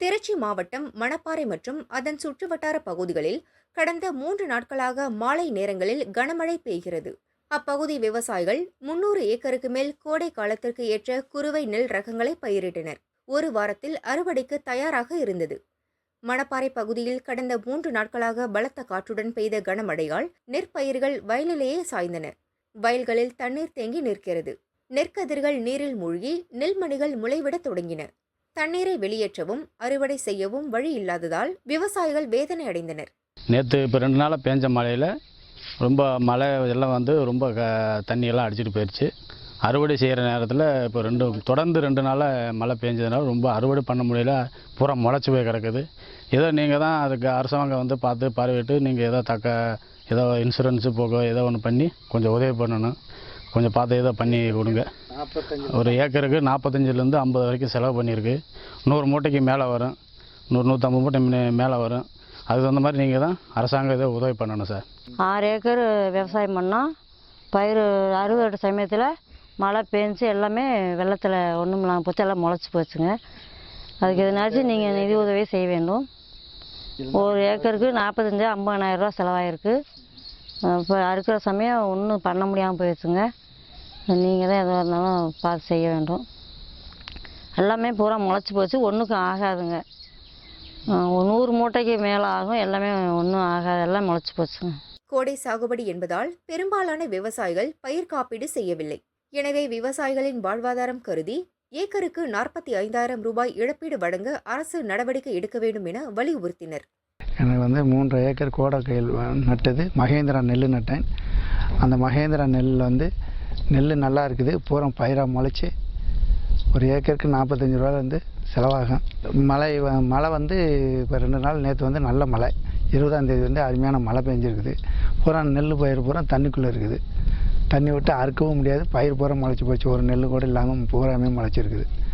திருச்சி மாவட்டம் மணப்பாறை மற்றும் அதன் சுற்றுவட்டார பகுதிகளில் கடந்த மூன்று நாட்களாக மாலை நேரங்களில் கனமழை பெய்கிறது. அப்பகுதி விவசாயிகள் முன்னூறு ஏக்கருக்கு மேல் கோடை காலத்திற்கு ஏற்ற குறுவை நெல் ரகங்களை பயிரிட்டனர். ஒரு வாரத்தில் அறுவடைக்கு தயாராக இருந்தது. மணப்பாறை பகுதியில் கடந்த மூன்று நாட்களாக பலத்த காற்றுடன் பெய்த கனமழையால் நெற்பயிர்கள் வயலிலேயே சாய்ந்தன. வயல்களில் தண்ணீர் தேங்கி நிற்கிறது. நெற்கதிர்கள் நீரில் மூழ்கி நெல்மணிகள் முளைவிடத் தொடங்கின. தண்ணீரை வெளியேற்றவும் அறுவடை செய்யவும் வழி இல்லாததால் விவசாயிகள் வேதனை அடைந்தனர். நேற்று இப்போ ரெண்டு நாளாக பேஞ்ச மழையில் ரொம்ப மழை எல்லாம் வந்து ரொம்ப க தண்ணியெல்லாம் அடிச்சிட்டு போயிடுச்சு அறுவடை செய்கிற நேரத்தில் இப்போ ரெண்டு தொடர்ந்து ரெண்டு நாளாக மழை பெஞ்சதுனால ரொம்ப அறுவடை பண்ண முடியல. பூரா முளைச்சி போய் கிடக்குது. ஏதோ நீங்கள் தான் அதுக்கு அரசாங்கம் வந்து பார்த்து பார்வையிட்டு நீங்கள் ஏதோ தக்க ஏதோ இன்சூரன்ஸு போக ஏதோ ஒன்று பண்ணி கொஞ்சம் உதவி பண்ணணும். கொஞ்சம் பார்த்து ஏதோ பண்ணி கொடுங்க. ஒரு ஏக்கருக்கு நாற்பத்தஞ்சிலேருந்து ஐம்பது வரைக்கும் செலவு பண்ணியிருக்கு. நூறு மூட்டைக்கு மேலே வரும். நூறு நூற்றம்பது மூட்டை மேலே வரும். அதுக்கு தகுந்த மாதிரி நீங்கள் தான் அரசாங்கம் ஏதோ உதவி பண்ணணும் சார். ஆறு ஏக்கர் விவசாயம் பண்ணோம் பயிர் அறுவடை சமயத்தில் மழை பெஞ்சு எல்லாமே வெள்ளத்தில் ஒன்றும் இல்லாமல் போச்சு எல்லாம் முளைச்சி போச்சுங்க. அதுக்கு எதனாச்சும் நீங்கள் நிதி உதவி செய்ய வேண்டும். ஒரு ஏக்கருக்கு நாற்பத்தஞ்சு ஐம்பதாயிரம் ரூபா செலவாயிருக்கு. இப்போ அறுக்கிற சமயம் ஒன்றும் பண்ண முடியாமல் போயிடுச்சுங்க. நீங்கள் தான் எதுவாக இருந்தாலும் பார்த்து செய்ய வேண்டும். எல்லாமே பூரா முளைச்சி போச்சு. ஒன்றுக்கும் ஆகாதுங்க. நூறு மூட்டைக்கு மேலே ஆகும். எல்லாமே ஒன்றும் ஆகாது. எல்லாம் முளைச்சி போச்சுங்க. கோடை சாகுபடி என்பதால் பெரும்பாலான விவசாயிகள் பயிர் காப்பீடு செய்யவில்லை. எனவே விவசாயிகளின் வாழ்வாதாரம் கருதி ஏக்கருக்கு நாற்பத்தி ஐந்தாயிரம் ரூபாய் இழப்பீடு வழங்க அரசு நடவடிக்கை எடுக்க வேண்டும் என வலியுறுத்தினர். எனக்கு வந்து மூன்று ஏக்கர் கோடைக்காயல் நட்டது. மகேந்திரா நெல் நட்டேன். அந்த மகேந்திரா நெல் வந்து நெல் நல்லா இருக்குது. பூரம் பயிராக முளைச்சி ஒரு ஏக்கருக்கு நாற்பத்தஞ்சு ரூபா வந்து செலவாகும். மழை மழை வந்து இப்போ ரெண்டு நாள் நேற்று வந்து நல்ல மழை. இருபதாந்தேதி வந்து அருமையான மழை பெஞ்சிருக்குது. பூரா நெல் பயிர் பூரா தண்ணிக்குள்ளே இருக்குது. தண்ணி விட்டு அறுக்கவும் முடியாது. பயிர் பூரா முளைச்சி போச்சு. ஒரு நெல் கூட இல்லாமல் பூராமே முளைச்சிருக்குது.